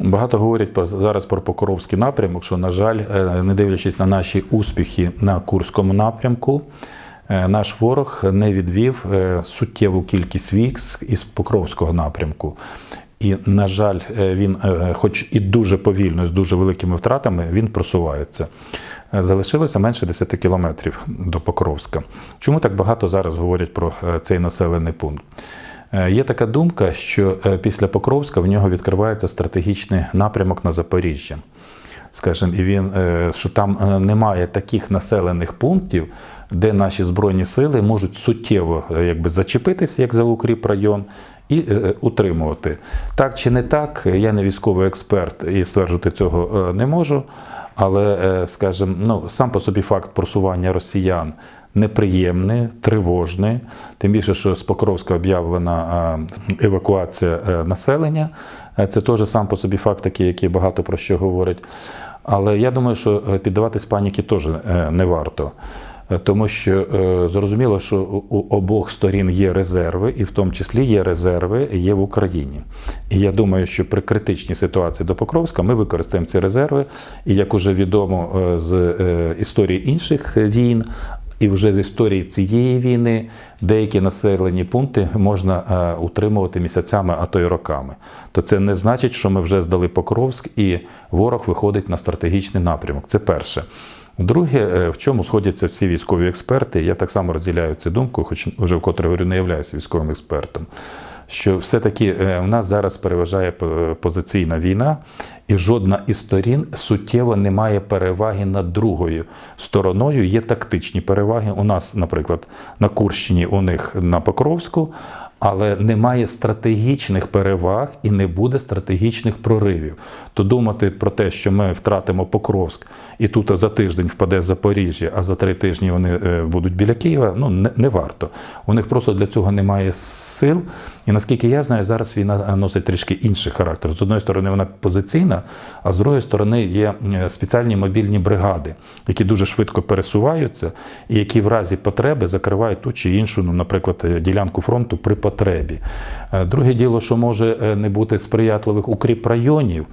Багато говорять про зараз про Покровський напрямок, що, на жаль, е, не дивлячись на наші успіхи на Курському напрямку, е, наш ворог не відвів е, суттєву кількість військ із Покровського напрямку. І, на жаль, він, хоч і дуже повільно, з дуже великими втратами, він просувається. Залишилося менше 10 кілометрів до Покровська. Чому так багато зараз говорять про цей населений пункт? Е, Є така думка, що е, після Покровська в нього відкривається стратегічний напрямок на Запоріжжя. Скажімо, і він, е, що там немає таких населених пунктів, де наші збройні сили можуть суттєво якби, зачепитися, як за укріп район, і утримувати. Так чи не так, я не військовий експерт і стверджувати цього не можу. Але, скажімо, ну, сам по собі факт просування росіян неприємний, тривожний. Тим більше, що з Покровська об'явлена е, евакуація е, населення. Е, Це теж сам по собі факт такий, який багато про що говорить. Але я думаю, що піддаватись паніки теж не варто. Тому що зрозуміло, що у обох сторін є резерви, і в тому числі є резерви є в Україні. І я думаю, що при критичній ситуації до Покровська ми використаємо ці резерви. І як уже відомо з історії інших війн, і вже з історії цієї війни деякі населені пункти можна е, утримувати місяцями, а то й роками. То це не значить, що ми вже здали Покровськ і ворог виходить на стратегічний напрямок. Це перше. Друге, е, в чому сходяться всі військові експерти, я так само розділяю цю думку, хоч вже вкотре говорю, не являюся військовим експертом. Що все-таки е, в нас зараз переважає позиційна війна, і жодна із сторін суттєво не має переваги над другою стороною. Є тактичні переваги. У нас, наприклад, на Курщині, у них на Покровську, але немає стратегічних переваг і не буде стратегічних проривів. То думати про те, що ми втратимо Покровськ, і тут за тиждень впаде Запоріжжя, а за три тижні вони е, будуть біля Києва, ну не, не варто. У них просто для цього немає сил. І наскільки я знаю, зараз війна носить трішки інший характер. З одної сторони, вона позиційна, а з другої сторони є е, спеціальні мобільні бригади, які дуже швидко пересуваються, і які в разі потреби закривають ту чи іншу, ну, наприклад, е, ділянку фронту при потребі. Е, Друге діло, що може не бути сприятливих укріп районів.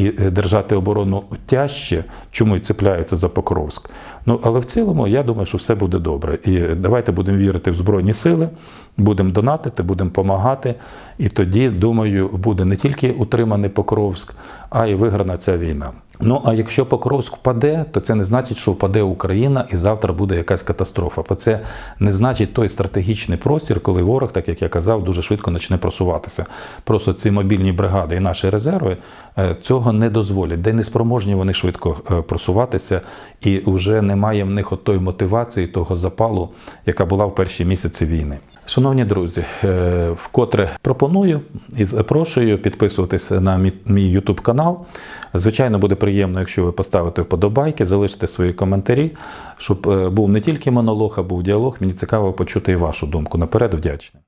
І е, держати оборону тяжче, чому й цепляються за Покровськ. Ну але в цілому я думаю, що все буде добре. І давайте будемо вірити в Збройні сили, будемо донатити, будемо допомагати. І тоді, думаю, буде не тільки утриманий Покровськ, а й виграна ця війна. Ну а якщо Покровськ впаде, то це не значить, що впаде Україна і завтра буде якась катастрофа. Бо це не значить той стратегічний простір, коли ворог, так як я казав, дуже швидко почне просуватися. Просто ці мобільні бригади і наші резерви е, цього не дозволять, де не спроможні вони швидко е, просуватися, і вже немає в них отої мотивації, того запалу, яка була в перші місяці війни. Шановні друзі, е, вкотре пропоную і запрошую підписуватись на мій- мій YouTube канал. Звичайно, буде приємно, якщо ви поставите вподобайки, залишите свої коментарі, щоб е, був не тільки монолог, а був діалог. Мені цікаво почути і вашу думку. Наперед вдячний.